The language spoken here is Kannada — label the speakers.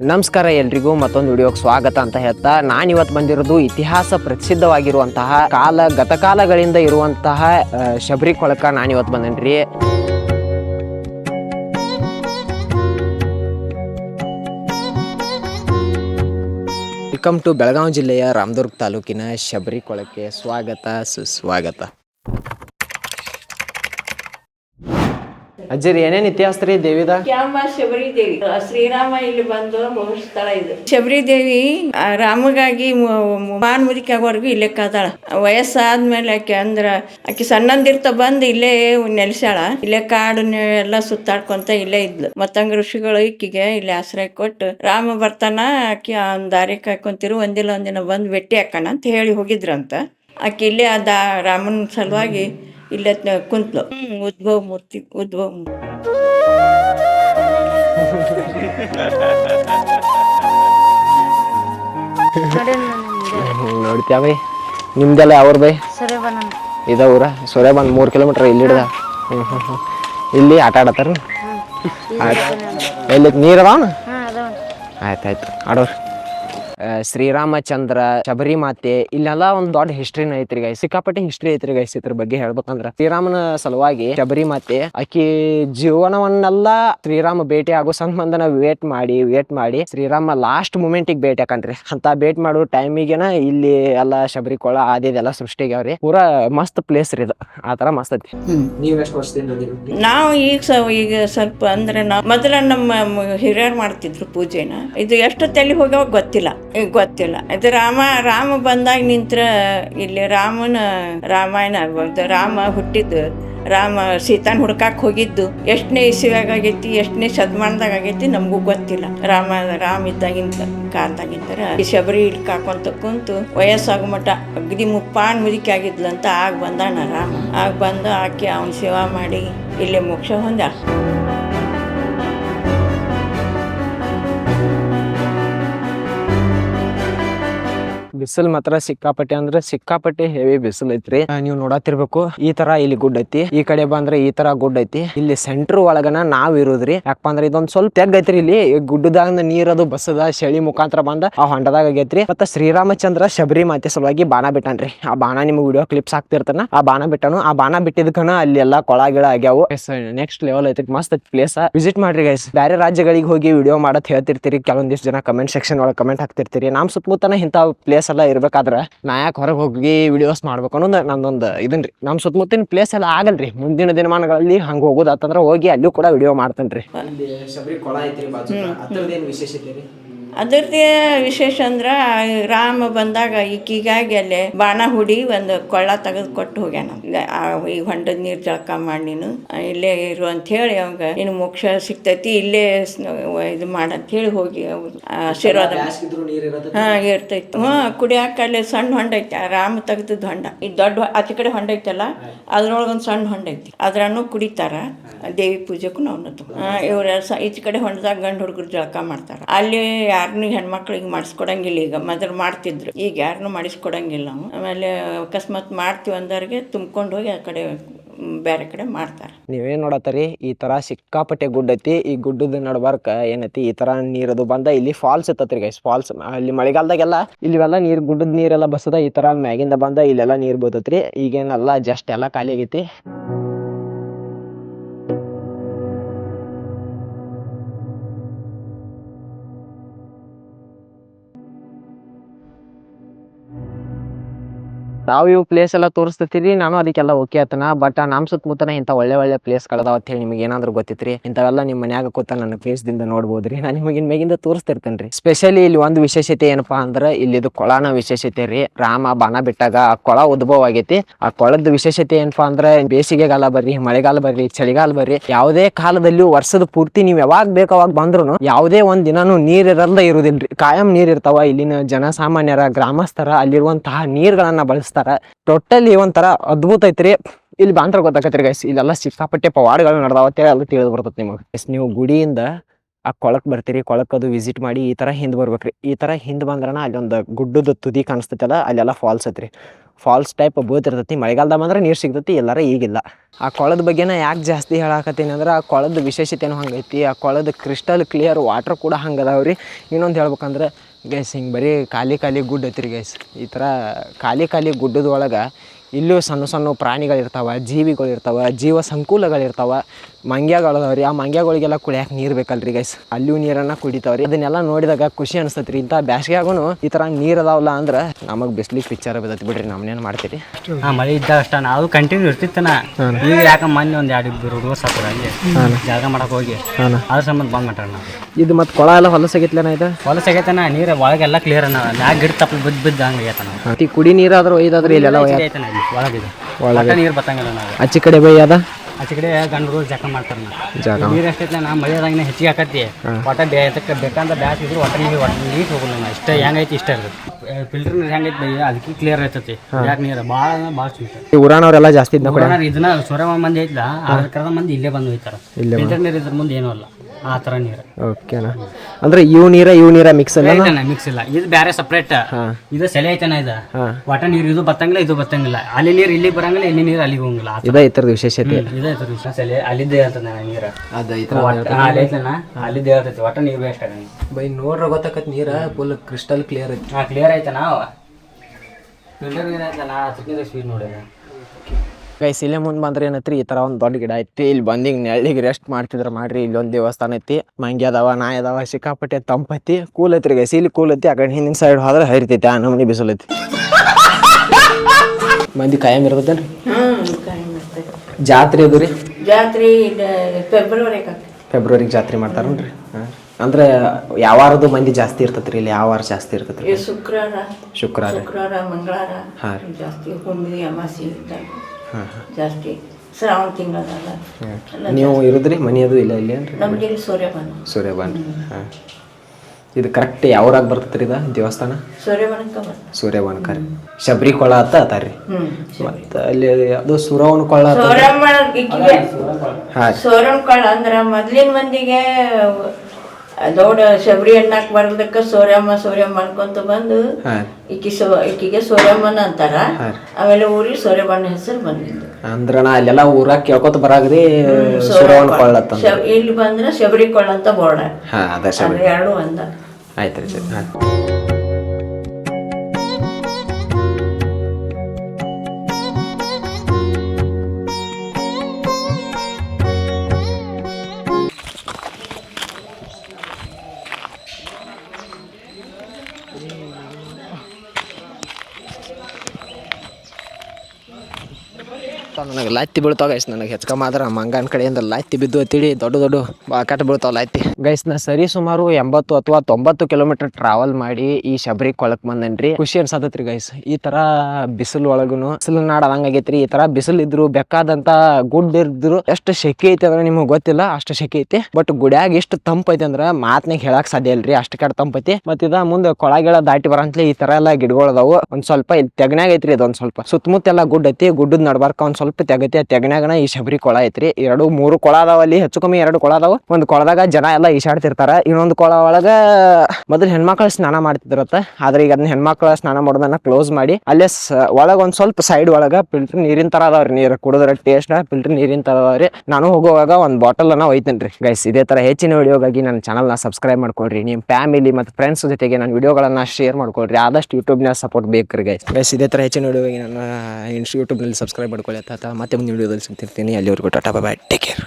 Speaker 1: ನಮಸ್ಕಾರ ಎಲ್ರಿಗೂ, ಮತ್ತೊಂದು ವಿಡಿಯೋಗೆ ಸ್ವಾಗತ ಅಂತ ಹೇಳ್ತಾ ನಾನು ಇವತ್ತು ಬಂದಿರೋದು ಇತಿಹಾಸ ಪ್ರಸಿದ್ಧವಾಗಿರುವಂತಹ ಕಾಲ, ಗತಕಾಲಗಳಿಂದ ಇರುವಂತಹ ಶಬರಿ ಕೊಳಕ ನಾನು ಇವತ್ತು ಬಂದೇನ್ರಿ. ವೆಲ್ಕಮ್ ಟು ಬೆಳಗಾವಿ ಜಿಲ್ಲೆಯ ರಾಮದುರ್ಗ ತಾಲೂಕಿನ ಶಬರಿ ಕೊಳಕ್ಕೆ ಸ್ವಾಗತ, ಸುಸ್ವಾಗತ. ಅಜ್ಜರಿ ಏನೇನು ಇತಿಹಾಸ ರೀ ದೇವಿದ?
Speaker 2: ಕ್ಯಾಮ ಶಬರಿ ದೇವಿ. ಶ್ರೀರಾಮ ಇಲ್ಲಿ ಬಂದು ಬಹು ಸ್ಥಳ ಇದು. ಶಬರಿ ದೇವಿ ಆ, ರಾಮಗಾಗಿ ಮಾನ್ ಮುದುಕಿ ಆಗೋವರೆಗೂ ಇಲ್ಲೇ ಕಾದಾಳ. ವಯಸ್ಸಾದ್ಮೇಲೆ ಆಕೆ ಅಂದ್ರ ಆಕೆ ಸಣ್ಣಂದಿರ್ತ ಬಂದು ಇಲ್ಲೇ ನೆಲೆಸಾಳ ಇಲ್ಲೇ ಕಾಡು ಎಲ್ಲ ಸುತ್ತಾಡ್ಕೊಂತ ಇಲ್ಲೇ ಇದ್ಲು. ಮತ್ತಂಗ ಋಷಿಗಳು ಈಕಿಗೆ ಇಲ್ಲಿ ಆಶ್ರಯ ಕೊಟ್ಟು ರಾಮ ಬರ್ತಾನ ಆಕಿ ಅವ್ನ ದಾರಿ ಕಾಯ್ಕೊಂತಿರು ಒಂದಿಲ್ಲ ಒಂದಿನ ಬಂದು ಭೇಟಿ ಹಾಕೋಣ ಅಂತ ಹೇಳಿ ಹೋಗಿದ್ರಂತ. ಆಕೆ ಇಲ್ಲೇ ಆ ದಾ ರಾಮನ ಸಲುವಾಗಿ ಇಲ್ಲೇ ಕುಂತ್ಲು. ಹ್ಮ್ ಉದ್ಭವ ಮೂರ್ತಿ ಉದ್ಭವ ಮೂರ್ತಿ.
Speaker 1: ಬೈ? ನಿಮ್ದೆಲ್ಲ ಯಾವ್ರ ಬೈ? ಇದ ಊರ? ಸೊರೆ ಬಂದು ಮೂರು ಕಿಲೋಮೀಟ್ರ್ ಇಲ್ಲಿ ಹಿಡ್ದ ಹ್ಞೂ ಹ್ಞೂ ಹ್ಞೂ ಇಲ್ಲಿ ಆಟ ಆಡತ್ತಾರ ಆಯ್ತು. ಎಲ್ಲಿ ನೀರ್ ಅದಾವನ?
Speaker 3: ಅದಾವ
Speaker 1: ಆಯ್ತು ಆಯ್ತು. ಆಡೋರು. ಶ್ರೀರಾಮಚಂದ್ರ ಶಬರಿ ಮಾತೆ ಇಲ್ಲೆಲ್ಲ ಒಂದು ದೊಡ್ಡ ಹಿಸ್ಟ್ರಿನ ಐತ್ರಿ ಗೈಸ್ ಸಿಕ್ಕಾಪಟ್ಟೆ ಹಿಸ್ಟ್ರಿ ಐತ್ರಿ ಗೈಸ್ ಇದ್ರ ಬಗ್ಗೆ ಹೇಳ್ಬೇಕಂದ್ರ. ಶ್ರೀರಾಮನ ಸಲುವಾಗಿ ಶಬರಿ ಮಾತೆ ಆಕಿ ಜೀವನವನ್ನೆಲ್ಲ ಶ್ರೀರಾಮ ಭೇಟಿ ಆಗೋ ಸಂಬಂಧನ ವೇಟ್ ಮಾಡಿ ವೇಟ್ ಮಾಡಿ ಶ್ರೀರಾಮ ಲಾಸ್ಟ್ ಮೂಮೆಂಟಿಗೆ ಭೇಟಿ ಹಾಕನ್ರಿ ಅಂತ ಭೇಟಿ ಮಾಡೋ ಟೈಮಿಗೆನ ಇಲ್ಲಿ ಎಲ್ಲ ಶಬರಿ ಕೊಳ ಆದಿದೆಲ್ಲ ಸೃಷ್ಟಿಗ್ಯಾವ್ರಿ ಪೂರಾ ಮಸ್ತ್ ಪ್ಲೇಸ್ ರೀ ಇದು. ಆತರ ತರ ಮಸ್ತ್ ಐತಿ. ನೀವ್ ಎಷ್ಟು ವರ್ಷದಿಂದ
Speaker 2: ನಾವು ಈಗ ಈಗ ಸ್ವಲ್ಪ ಅಂದ್ರೆ ನಾವು ಮೊದಲ ನಮ್ಮ ಹಿರಿಯರು ಮಾಡ್ತಿದ್ರು ಪೂಜೆನ. ಇದು ಎಷ್ಟು ತಲೆ ಹೋಗ್ಯಾವ ಗೊತ್ತಿಲ್ಲ. ಗೊತ್ತಿಲ್ಲ. ಇದು ರಾಮ ರಾಮ ಬಂದಾಗ ನಿಂತ್ರ ಇಲ್ಲಿ ರಾಮನ ರಾಮಾಯಣ ಆಗ್ಬಾರ್ದು ರಾಮ ಹುಟ್ಟಿದ್ದು, ರಾಮ ಸೀತಾನ ಹುಡ್ಕಾಕ್ ಹೋಗಿದ್ದು. ಎಷ್ಟನೇ ಇಸಿವಾಗ ಆಗೈತಿ, ಎಷ್ಟನೇ ಶತಮಾನದಾಗ ಆಗೈತಿ ನಮಗೂ ಗೊತ್ತಿಲ್ಲ. ರಾಮ ರಾಮ ಇದ್ದಾಗಿಂತ ಕಾಲದಾಗಿಂತರ ಈ ಶಬರಿ ಇಲ್ಲಿ ಕಾಕೊಂತ ಕುಂತು ವಯಸ್ಸಾಗೋ ಮಠ ಅಗ್ದಿ ಮುಪ್ಪಾನ್ ಮುದುಕಿ ಆಗಿದ್ಲಂತ ಆಗ ಬಂದಾನ ರಾಮ. ಆಗ ಬಂದು ಆಕೆ ಅವನ ಸೇವಾ ಮಾಡಿ ಇಲ್ಲೇ ಮೋಕ್ಷ ಹೊಂದ
Speaker 1: ಬಿಸಿಲು ಮಾತ್ರ ಸಿಕ್ಕಾಪಟ್ಟೆ ಅಂದ್ರೆ ಸಿಕ್ಕಾಪಟ್ಟೆ ಹೆವಿ ಬಿಸಿಲು ಐತ್ರಿ. ನೀವು ನೋಡತ್ತಿರ್ಬೇಕು ಈ ತರ ಇಲ್ಲಿ ಗುಡ್ ಐತಿ. ಈ ಕಡೆ ಬಂದ್ರೆ ಈ ತರ ಗುಡ್ ಐತಿ. ಇಲ್ಲಿ ಸೆಂಟರ್ ಒಳಗನ ನಾವ್ ಇರೋದ್ರಿ. ಯಾಕಪ್ಪ ಅಂದ್ರೆ ಇದೊಂದ್ ಸ್ವಲ್ಪ ತೆಗ್ ಐತ್ರಿ ಇಲ್ಲಿ. ಗುಡ್ಡದಾಗ ನೀರದು ಬಸದ ಶಳಿ ಮುಖಾಂತರ ಬಂದ ಆ ಹೊಂಡದಾಗ ಆಗೈತ್ರಿ. ಮತ್ತ ಶ್ರೀರಾಮಚಂದ್ರ ಶಬರಿ ಮಾತೆ ಸಲುವಾಗಿ ಬಾಣ ಬಿಟ್ಟನ್ರಿ. ಆ ಬಾಣ ನಿಮ್ಗೆ ವಿಡಿಯೋ ಕ್ಲಿಪ್ಸ್ ಹಾಕ್ತಿರ್ತಾನ. ಆ ಬಾಣ ಬಿಟ್ಟನು. ಆ ಬಾಣ ಬಿಟ್ಟಿದ್ಕನ ಅಲ್ಲಿ ಎಲ್ಲಾ ಕೊಳಗಿಳ ಆಗ್ಯಾವು. ನೆಕ್ಸ್ಟ್ ಲೆವೆಲ್ ಐತಿ ಮಸ್ತ್ ಐತಿ ಪ್ಲೇಸ್ ವಿಸಿಟ್ ಮಾಡ್ರಿ ಗೈಸ್ ಬೇರೆ ರಾಜ್ಯಗಳಿಗೆ ಹೋಗಿ ವಿಡಿಯೋ ಮಾಡತ್ ಹೇಳ್ತಿರ್ತೀರಿ. ಕೆಲವೊಂದಿಷ್ಟು ಜನ ಕಮೆಂಟ್ ಸೆಕ್ಷನ್ ಒಳಗೆ ಕಮೆಂಟ್ ಹಾಕ್ತಿರ್ತೀರಿ. ನಮ್ ಸುತ್ತಮುತ್ತನ ಇಂಥ ಪ್ಲೇಸ್ ಎಲ್ಲ ಇರ್ಬೇಕಾದ್ರೆ ನಾ ಯಾಕೆ ಹೊರಗೆ ಹೋಗಿ ವಿಡಿಯೋಸ್ ಮಾಡ್ಬೇಕು ಅನ್ನೋದು ನಂದೊಂದು ಇದನ್ರಿ. ನಮ್ಮ ಸುತ್ತಮುತ್ತಿನ ಪ್ಲೇಸ್ ಎಲ್ಲ ಆಗಲ್ರಿ. ಮುಂದಿನ ದಿನಮಾನಗಳಲ್ಲಿ ಹಂಗ ಅಂತಂದ್ರೆ ಹೋಗಿ ಅಲ್ಲೂ ಕೂಡ ವಿಡಿಯೋ ಮಾಡ್ತೇನ್ರಿ. ಶಬರಿ ಕೊಳ ಐತ್ರಿ ವಿಶೇಷತೆ ರೀ?
Speaker 2: ಅದರದ್ದೇ ವಿಶೇಷ ಅಂದ್ರ ರಾಮ ಬಂದಾಗ ಈಕಿಗಾಗಿ ಅಲ್ಲಿ ಬಾಣ ಹುಡಿ ಒಂದು ಕೊಳ್ಳ ತೆಗೆದು ಕೊಟ್ಟು ಹೋಗ್ಯಾನ. ಈ ಹೊಂಡದ ನೀರು ಜಳಕ ಮಾಡಿ ನೀನು. ಇಲ್ಲೇ ಇರು ಅಂತ ಹೇಳಿ ಅವಾಗ ನೀನು ಮೋಕ್ಷ ಸಿಗ್ತೈತಿ ಇಲ್ಲೇ ಇದು ಮಾಡಂತ ಹೇಳಿ ಹೋಗಿ ಅವ್ರು. ಆಶೀರ್ವಾದ ಹಾ ಇರ್ತೈತಿ. ಹ್ಞೂ ಕುಡಿಯಾಕ ಅಲ್ಲಿ ಸಣ್ಣ ಹೊಂಡ ಐತಿ. ರಾಮ ತೆಗ್ದದ್ದು ಹೊಂಡ. ಈ ದೊಡ್ಡ ಆಚೆ ಕಡೆ ಹೊಂಡ ಐತಲ್ಲ ಅದ್ರೊಳಗೊಂದು ಸಣ್ಣ ಹೊಂಡ ಐತಿ. ಅದ್ರನ್ನು ಕುಡಿತಾರ ದೇವಿ ಪೂಜೆಗೂ ನಾವು ಇವ್ರ ಈಚೆ ಕಡೆ ಹೊಂಡದಾಗ ಗಂಡ ಹುಡುಗರು ಜಳಕ ಮಾಡ್ತಾರ. ಅಲ್ಲಿ ಯಾರನ್ನೂ ಹೆಣ್ಮಕ್ಳಿಗೆ ಮಾಡಿಸ್ಕೊಡಂಗಿಲ್ಲ ಈಗ. ಮೊದಲು ಮಾಡ್ತಿದ್ರು. ಈಗ ಯಾರನ್ನೂ ಮಾಡಿಸ್ಕೊಡಂಗಿಲ್ಲ. ಆಮೇಲೆ ಅಕಸ್ಮಾತ್ ಮಾಡ್ತೀವಿ ಅಂದವ್ರಿಗೆ ತುಂಬ್ಕೊಂಡು ಹೋಗಿ ಆ ಕಡೆ ಬೇರೆ ಕಡೆ ಮಾಡ್ತಾರೆ.
Speaker 1: ನೀವೇನ್ ನೋಡತ್ತರಿ? ಈ ತರ ಸಿಕ್ಕಾಪಟ್ಟೆ ಗುಡ್ಡ ಐತಿ. ಈ ಗುಡ್ಡದ ನಡ್ಬಾರ್ಕ ಏನೈತಿ? ಈ ತರ ನೀರದು ಬಂದ ಇಲ್ಲಿ ಫಾಲ್ಸ್ ಇತ್ತತ್ರಿ ಗೈಸ್ ಫಾಲ್ಸ್ ಅಲ್ಲಿ ಮಳೆಗಾಲದಾಗೆಲ್ಲ ಇಲ್ಲಿವೆಲ್ಲ ನೀರು, ಗುಡ್ಡದ ನೀರೆಲ್ಲ ಬಸದ ಈ ತರ ಮ್ಯಾಗಿಂದ ಬಂದ ಇಲ್ಲೆಲ್ಲ ನೀರು ಬೀಳ್ತೈತ್ರಿ. ಈಗೇನೆಲ್ಲ ಜಸ್ಟ್ ಎಲ್ಲ ಖಾಲಿ ಆಗೈತಿ ತಾವು ಇವು ಪ್ಲೇಸ್ ಎಲ್ಲ ತೋರಿಸ್ತೀರಿ ನಾನು ಅದಕ್ಕೆಲ್ಲ ಓಕೆ ಆತನ. ಬಟ್ ನಮ್ಮ ಸುತ್ತಮುತ್ತನ ಇಂಥ ಒಳ್ಳೆ ಒಳ್ಳೆ ಪ್ಲೇಸ್ ಕಳೆದಾವ ಅಂತ ಹೇಳಿ ನಿಮಗೆ ಏನಾದ್ರು ಗೊತ್ತಿತ್ರಿ? ಇಂಥವೆಲ್ಲ ನಿಮ್ಮ ಮನ್ಯಾಗ ಕೂತ ನನ್ನ ಫೇಸ್ದಿಂದ ದಿಂದ ನೋಡ್ಬೋದ್ರಿ. ನಾನು ನಿಮಗೆ ಮೇಗಿಂದ ತೋರಿಸ್ತಿರ್ತೇನೆ ರೀ. ಸ್ಪೆಷಲಿ ಇಲ್ಲಿ ಒಂದು ವಿಶೇಷತೆ ಏನಪ್ಪಾ ಅಂದ್ರೆ ಇಲ್ಲಿದು ಕೊಳನ ವಿಶೇಷತೆ ರೀ. ರಾಮ ಬಾಣ ಬಿಟ್ಟಾಗ ಆ ಕೊಳ ಉದ್ಭವ ಆಗೈತಿ. ಆ ಕೊಳದ ವಿಶೇಷತೆ ಏನಪ್ಪಾ ಅಂದ್ರೆ ಬೇಸಿಗೆಗಾಲ ಬರ್ರಿ, ಮಳೆಗಾಲ ಬರ್ರಿ, ಚಳಿಗಾಲ ಬರ್ರಿ, ಯಾವುದೇ ಕಾಲದಲ್ಲೂ ವರ್ಷದ ಪೂರ್ತಿ ನೀವು ಯಾವಾಗ ಬೇಕಾವಾಗ ಬಂದ್ರು ಯಾವುದೇ ಒಂದ್ ದಿನಾನು ನೀರ್ ಇರಲ್ದ ಇರುದಿಲ್ರಿ. ಕಾಯಂ ನೀರ್ ಇರ್ತಾವ ಇಲ್ಲಿನ ಜನಸಾಮಾನ್ಯರ, ಗ್ರಾಮಸ್ಥರ ಅಲ್ಲಿರುವಂತಹ ನೀರ್ಗಳನ್ನ ಬಳಸ್ತಾರ. ಟೋಟಲಿ ಒಂಥರ ಅದ್ಭುತ ಐತ್ರಿ. ಇಲ್ಲಿ ಬಾಂತ್ರ ಗೊತ್ತಾಕತ್ರಿ ಗೈಸ್ ಇಲ್ಲೆಲ್ಲ ಸಿಕ್ಕಾಪಟ್ಟೆ ಪವಾಡಗಳು ನಡೆದಾವ ಅಂತೇಳಿ ಎಲ್ಲ ತಿಳಿದು ಬರ್ತೈತಿ ನಿಮಗೆ. ಎಸ್ ನೀವು ಗುಡಿಯಿಂದ ಆ ಕೊಳಕ್ ಬರ್ತೀರಿ, ಕೊಳಕ್ ಅದು ವಿಸಿಟ್ ಮಾಡಿ ಈ ತರ ಹಿಂದ್ ಬರ್ಬೇಕ್ರಿ. ಈ ತರ ಹಿಂದ್ ಬಂದ್ರನ ಅಲ್ಲೊಂದು ಗುಡ್ಡದ ತುದಿ ಕಾಣಿಸ್ತೈತಲ್ಲ, ಅಲ್ಲೆಲ್ಲ ಫಾಲ್ಸ್ ಐತ್ರಿ. ಫಾಲ್ಸ್ ಟೈಪ್ ಬೀಳ್ತಿರ್ತೈತಿ ಮಳೆಗಾಲದಾಗ ಬಂದ್ರೆ ನೀರು ಸಿಗ್ತೈತಿ, ಎಲ್ಲಾರ ಈಗಿಲ್ಲ. ಆ ಕೊಳದ ಬಗ್ಗೆನ ಯಾಕೆ ಜಾಸ್ತಿ ಹೇಳಾಕತ್ತೀನಿ ಅಂದ್ರೆ, ಆ ಕೊಳದ ವಿಶೇಷತೆನೂ ಹಂಗೈತಿ. ಆ ಕೊಳದ ಕ್ರಿಸ್ಟಲ್ ಕ್ಲಿಯರ್ ವಾಟರ್ ಕೂಡ ಹಂಗೆ ಅದಾವ ರೀ ಇನ್ನೊಂದು ಹೇಳ್ಬೇಕಂದ್ರೆ ಗೈಸ್ ಹಿಂಗೆ ಬರೀ ಖಾಲಿ ಖಾಲಿ ಗುಡ್ ಐತ್ರಿ ಗೈಸ್ ಈ ಥರ ಖಾಲಿ ಖಾಲಿ ಗುಡ್ಡದ ಒಳಗೆ ಇಲ್ಲೂ ಸಣ್ಣ ಸಣ್ಣ ಪ್ರಾಣಿಗಳಿರ್ತಾವೆ ಜೀವಿಗಳಿರ್ತಾವೆ ಜೀವ ಸಂಕುಲಗಳಿರ್ತಾವೆ. ಮಂಗ್ಯಗಳು ಅದಾವ ರೀ ಆ ಮಂಗ್ಯಗಳಿಗೆಲ್ಲ ಕುಡಿಯಾಕೆ ನೀರು ಬೇಕಲ್ರಿ ಗೈಸ್ ಅಲ್ಲೂ ನೀರನ್ನು ಕುಡಿತಾವ ರೀ ಅದನ್ನೆಲ್ಲ ನೋಡಿದಾಗ ಖುಷಿ ಅನಿಸ್ತೈತಿ ರೀ ಇಂಥ ಆಗೋನು ಈ ಥರ ನೀರು ಅದಾವಲ್ಲ ಅಂದ್ರೆ ನಮಗೆ ಬಿಸ್ಲಿಗೆ ಪಿಕ್ಚರ್ ಬದೈತಿ ಬಿಡ್ರಿ ನಮ್ಮನೇನು ಮಾಡ್ತೀರಿ?
Speaker 3: ಆ ಮಳೆ ಇದ್ದಾಗ ಅಷ್ಟ. ನಾವು ಕಂಟಿನ್ಯೂ ಇರ್ತಿತ್ತನ. ಈಗ ಯಾಕೆ ಮೊನ್ನೆ ಒಂದು ಎರಡು ಇಬ್ಬರು ಹುಡುಗ ಸಾಕ್ರ ಹಂಗೆ ಜಾಗ ಮಾಡಕ್ಕೆ ಹೋಗಿ. ಅದ್ರ ಸಂಬಂಧ ಬಂದ್ ಮಾಡ್ಯಾರ ನಾವು.
Speaker 1: ಇದು ಮತ್ತೆ ಕೊಳ ಎಲ್ಲ ಹೊಲಸಾಗಿತ್ಲೇನ ಇದು?
Speaker 3: ಹೊಲಸ ಆಗೈತನ ನೀರು ಒಳಗೆಲ್ಲ ಕ್ಲಿಯರ್ ಅನ್ನ ಮ್ಯಾಗ ಗಿಡ ತಪ್ಪಲು ಬಿದ್ದು ಬಿದ್ದ ಹಂಗೆ ಆಗೈತನ.
Speaker 1: ಕುಡಿ ನೀರಾದ್ರೂ ಒಯ್ದಾದ್ರೆ ಇಲ್ಲೆಲ್ಲ
Speaker 3: ಇಲ್ಲಿ. ಒಳಗಿದೆ. ಒಳಗೆ. ನೀರು ಬತ್ತಂಗಿಲ್ಲ ನಾವು.
Speaker 1: ಆಚೆ ಕಡೆ ಬೈ ಅದ?
Speaker 3: ಆಚೆ ಕಡೆ ಗಂಡರು ಜಕ ಮಾಡ್ತಾರ
Speaker 1: ಜಾಗ
Speaker 3: ನೀರು ಎಷ್ಟೈತೆ ನಾ ಮಳೆ ಆದಾಗಿನ ಹೆಚ್ಚಿಗೆ ಆಕತಿ ಒಟ್ಟ ಬೇಕಂತ ಬ್ಯಾಸ್ ಇದ್ರು ಒಟ್ಟ ನೀರು ಒಟ್ಟ ನೀರು ಹೋಗಲ್ಲ ನಾ. ಇಷ್ಟ ಹೆಂಗೈತಿ ಇಷ್ಟ ಇರ್ತದೆ ಫಿಲ್ಟರ್ ನೀರು ಹೆಂಗೈತಿ ಬೈ ಅದಕ್ಕೆ ಕ್ಲಿಯರ್ ಐತತಿ ಯಾಕೆ ನೀರು ಭಾಳ ಭಾಳ
Speaker 1: ಈ ಊರಾನವರೆಲ್ಲ ಜಾಸ್ತಿ ಇದನ್ನ
Speaker 3: ಸೊರವ ಮಂದಿ ಐತ್ಲ ಅದ್ರ ಕರೆದ ಮಂದಿ ಇಲ್ಲೇ ಬಂದು ಹೋಯ್ತಾರ. ಫಿಲ್ಟರ್ ನೀರು ಇದ್ರ ಮುಂದೆ ಏನೂ ಅಲ್ಲ. ಆ ಥರ ನೀರು.
Speaker 1: ಓಕೆನಾ ಅಂದ್ರೆ ಇವು ನೀರ ಇವು ನೀರ ಮಿಕ್ಸ್ ಅಲ್ಲ
Speaker 3: ಮಿಕ್ಸ್ ಇಲ್ಲ. ಇದು ಬೇರೆ ಸಪ್ರೇಟ್ ಇದು ಸೆಲೆ ಐತನ ಇದು ಒಟ್ಟ ನೀರು ಇದು ಬತ್ತಂಗಿಲ್ಲ ಇದು ಬತ್ತಂಗಿಲ್ಲ. ಅಲ್ಲಿ ನೀರು ಇಲ್ಲಿ ಬರಂಗಿಲ್ಲ ಇಲ್ಲಿ ನೀರು ಅಲ್ಲಿ ಹೋಗಂಗಿಲ್ಲ.
Speaker 1: ಇದ ಈ ವಿಶೇಷತೆ.
Speaker 3: ಇದ ಇದೇ ಐತದ ವಿಶೇಷ ಸೆಲೆ ಅಲ್ಲಿದ್ದೇ ಹೇಳ್ತದ ನೀರು.
Speaker 1: ಅದ
Speaker 3: ಒಟ್ಟ ಅಲ್ಲಿ ಐತನ ಅಲ್ಲಿದ್ದೇ ಹೇಳ್ತೈತಿ ಒಟ್ಟ ನೀರು ವೇಸ್ಟ್ ಆಗಂಗಿಲ್ಲ
Speaker 1: ಬೈ ನೋಡ್ರ ಗೊತ್ತಾಕತ್ ನೀರ ಫುಲ್ ಕ್ರಿಸ್ಟಲ್ ಕ್ಲಿಯರ್ ಐತಿ.
Speaker 3: ಹಾಂ ಕ್ಲಿಯರ್ ಐತನ ಫಿಲ್ಟರ್ ನೀರು ಐತನ ಅದಕ್ಕೆ ಸ್ವೀಟ್ ನೋಡಿದ.
Speaker 1: ಗೈಸ್ ಇಲ್ಲೇ ಮುಂದೆ ಬಂದ್ರೆ ಏನೈತ್ರಿ? ಈ ಥರ ಒಂದು ದೊಡ್ಡ ಗಿಡ ಐತಿ ಇಲ್ಲಿ ಬಂದಿಂಗ್ ನೆಳ್ಳಿಗೆ ರೆಸ್ಟ್ ಮಾಡ್ತಿದ್ರೆ ಮಾಡ್ರಿ. ಇಲ್ಲೊಂದು ದೇವಸ್ಥಾನ ಐತಿ. ಮಂಗಿ ಅದಾವ ನಾಯಿ ಅದಾವ ಸಿಕ್ಕಾಪಟ್ಟೆ ತಂಪೈತಿ ಕೂಲ್ ಐತ್ರಿ ಗೈಸ್ ಇಲ್ಲಿ ಕೂಲ್ ಐತಿ. ಆ ಕಡೆ ಹಿಂದಿನ ಸೈಡ್ ಹೋದ್ರೆ ಹರಿತೈತಿ. ಆ ನಮೂನೆ ಬಿಸಿಲು ಐತಿ. ಮಂದಿ ಕಾಯಂ ಇರ್ತೈತೇನ್ರಿ ಜಾತ್ರೆ ಅದು ರೀ?
Speaker 2: ಜಾತ್ರೆ ಇದು ಫೆಬ್ರವರಿಗೆ
Speaker 1: ಜಾತ್ರೆ ಮಾಡ್ತಾರನ್ರಿ ಹಾಂ. ಅಂದ್ರೆ ಯಾವಾರದು ಮಂದಿ ಜಾಸ್ತಿ ಇರ್ತತ್ರಿ? ಇಲ್ಲಿ ಯಾವ ವಾರ ಜಾಸ್ತಿ ಇರ್ತತ್ರಿ?
Speaker 2: ಶುಕ್ರವಾರ.
Speaker 1: ಶುಕ್ರವಾರ.
Speaker 2: ಶುಕ್ರವಾರ ಮಂಗಳವಾರ
Speaker 1: ಹಾಂ ರೀ.
Speaker 2: ಜಾಸ್ತಿ ಹುಣ್ಣಿಮೆ ಅಮಾಸಿ ಜಾಸ್ತಿ. ಶ್ರಾವಣ ತಿಂಗಳದಲ್ಲ.
Speaker 1: ನೀವು ಇರುದ್ರಿ ಮನಿ ಅದು ಇಲ್ಲ ಇಲ್ಲಿ
Speaker 2: ನಮ್ಗೆ ಇಲ್ಲಿ ಸೂರ್ಯಪಾನ
Speaker 1: ಸೂರ್ಯಬಾನ್ ಹಾಂ. ಇದು ಕರೆಕ್ಟ್ ಯಾವ್ರಾಗ ರೀ ಇದು ದೇವಸ್ಥಾನ?
Speaker 2: ಸೂರ್ಯಪಾನಕ್ಕೆ ಬರ್ತದೆ.
Speaker 1: ಸೂರ್ಯಬಾನ್ಕ ರೀ? ಶಬರಿ. ಕೊಳ ಅಂತ
Speaker 2: ಅತಾರಿ
Speaker 1: ಮತ್ತು ಅಲ್ಲಿ ಅದು ಸುರವನ ಕೊಳ. ಹಾಂ
Speaker 2: ಸೌರಮ್ಮ ಕಳ ಅಂದ್ರ ಮೊದ್ಲಿನ ಮಂದಿಗೆ ದೊಡ್ಡ ಶಬರಿ ಎಣ್ಣಾಕ್ ಬರ್ದಕ್ಕ ಸೂರ್ಯಮ್ಮ ಸೂರ್ಯಮ್ಮ ಮಾಡ್ಕೊಂತ ಬಂದು ಈಕಿ ಸೋ ಈಕಿಗೆ ಸೂರ್ಯಮ್ಮನ ಅಂತಾರ. ಆಮೇಲೆ ಊರಿಗೆ ಸೂರ್ಯಮ್ಮನ ಹೆಸರು ಬಂದಿದ್ದು.
Speaker 1: ಅಂದ್ರ ನಾ ಅಲ್ಲೆಲ್ಲ ಊರಾಗ ಕೇಳ್ಕೊತ ಬರಾಗ್ರಿ ಸೂರ್ಯವನ್ ಕೊಳ್ಳ ಅಂತ
Speaker 2: ಶಬ- ಇಲ್ಲಿ ಬಂದ್ರೆ ಶಬರಿ ಕೊಳ್ಳ ಅಂತ ಬೋರ್ಡ
Speaker 1: ಅದು
Speaker 2: ಎರಡು ಒಂದ.
Speaker 1: ಆಯ್ತು ರೀ ಸರಿ ನನಗೆ ಲಾತಿ ಬೀಳ್ತಾವ ಗೈಸ್ ನನಗೆ ಮಾತ್ರ ಮಂಗನ ಕಡೆಯಿಂದ ಲಾತಿ ಬಿದ್ದು ತಿಳಿ ದೊಡ್ಡ ದೊಡ್ಡ ಬಾಕಟ್ ಬೀಳ್ತಾವ ಲೈತಿ ಗೈಸ್ನ ಸರಿ ಸುಮಾರು ಎಂಬತ್ತು ಅಥವಾ ತೊಂಬತ್ತು ಕಿಲೋಮೀಟರ್ ಟ್ರಾವೆಲ್ ಮಾಡಿ ಈ ಶಬರಿ ಕೊಳಕ್ ಬಂದನ್ರಿ. ಖುಷಿ ಅನ್ಸತೈತ್ರಿ ಗೈಸ್ ಈ ತರ ಬಿಸಿಲು ಒಳಗುನು ಬಿಸಿಲು ನಾಡ್ ಆಗೈತ್ರಿ ಈ ತರ ಬಿಸಿಲು ಇದ್ರು ಬೇಕಾದಂತ ಗುಡ್ ಇದ್ರು ಎಷ್ಟು ಶೆಕೆ ಐತಿ ಅಂದ್ರೆ ನಿಮಗೆ ಗೊತ್ತಿಲ್ಲ, ಅಷ್ಟು ಶೆಕೆ ಐತಿ. ಬಟ್ ಗುಡ್ಯಾಗ ಎಷ್ಟು ತಂಪೈತೆ ಅಂದ್ರೆ ಮಾತ್ನಾಗ ಹೇಳಕ್ ಸಾಧ್ಯ ಇಲ್ರಿ, ಅಷ್ಟು ಕಡೆ ತಂಪೈತಿ ಮತ್ ಇದ ಮುಂದೆ ಕೊಳಗೆಳ ದಾಟಿ ಬರಂತ್ಲೆ ಈ ತರ ಎಲ್ಲ ಗಿಡಗಳು ಅದಾವು. ಒಂದ್ ಸ್ವಲ್ಪ ತೆಗ್ನಾಗ ಐತ್ರಿ ಅದೊಂದ್ ಸ್ವಲ್ಪ. ಸುತ್ತಮುತ್ತ ಎಲ್ಲ ಗುಡ್ ಐತಿ, ಗುಡ್ಡದ ನಡ್ಬಾರ್ಕ ಒಂದ್ ಸ್ವಲ್ಪ ತೆಗತೆ, ತೆಗನಾಗನ ಈ ಶಬರಿ ಕೊಳ ಐತ್ರಿ. ಎರಡು, ಮೂರು ಕೊಳ ಅದಾವ ಅಲ್ಲಿ, ಹೆಚ್ಚು ಕಮ್ಮಿ ಎರಡು ಕೊಳ ಅದಾವ. ಒಂದು ಕೊಳದಾಗ ಜನ ಎಲ್ಲ ಈಶಾಡ್ತಿರ್ತಾರ. ಇನ್ನೊಂದು ಕೊಳ ಒಳಗ ಮೊದಲು ಹೆಣ್ಮಕ್ಳು ಸ್ನಾನ ಮಾಡ್ತಿದ್ರತ್ತ. ಆದ್ರೆ ಈಗ ಅದನ್ನ ಹೆಣ್ಮಕ್ಳ ಸ್ನಾನ ಮಾಡೋದನ್ನ ಕ್ಲೋಸ್ ಮಾಡಿ, ಅಲ್ಲೇ ಒಳಗ ಒಂದ್ ಸ್ವಲ್ಪ ಸೈಡ್ ಒಳಗ ಫಿಲ್ಟರ್ ನೀರಿನ ತರ ಅದಾವ್ರಿ. ನೀರು ಕುಡಿದ್ರ ಟೇಸ್ಟ್ ಫಿಲ್ಟರ್ ನೀರಿನ ತರ ಅದಾವ್ರಿ. ನಾನು ಹೋಗುವಾಗ ಒಂದ್ ಬಾಟಲ್ ಅನ್ನ ಒಯ್ತೇನ್ರಿ. ಗೈಸ್ ಇದೇ ತರ ಹೆಚ್ಚಿನ ವಿಡಿಯೋಗಾಗಿ ನನ್ನ ಚಾನಲ್ನ ಸಬ್ಸ್ಕ್ರೈಬ್ ಮಾಡ್ಕೊಳ್ರಿ. ನಿಮ್ ಫ್ಯಾಮಿಲಿ ಮತ್ತು ಫ್ರೆಂಡ್ಸ್ ಜೊತೆಗೆ ನನ್ನ ವಿಡಿಯೋಗಳನ್ನ ಶೇರ್ ಮಾಡ್ಕೊಳ್ರಿ. ಆದಷ್ಟು ಯೂಟ್ಯೂಬ್ನ ಸಪೋರ್ಟ್ ಬೇಕ್ರಿ ಗೈಸ್ ಗೈಸ್ ಇದೇ ತರ ಹೆಚ್ಚಿನ ವಿಡಿಯೋಗಾಗಿ ನನ್ನ ಯೂಟ್ಯೂಬ್ನಲ್ಲಿ ಸಬ್ಸ್ಕ್ರೈಬ್ ಮಾಡ್ಕೊಳ್ಳಿ ಆತ ಮತ್ತೆ ಮುಂದಿನ ವಿಡಿಯೋದಲ್ಲಿ ಸಿಗ್ತಿರ್ತೀನಿ. ಅಲ್ಲಿವರೆಗೂ ಟಾಟಾ ಬಾಯ್ ಟೇಕ್ ಕೇರ್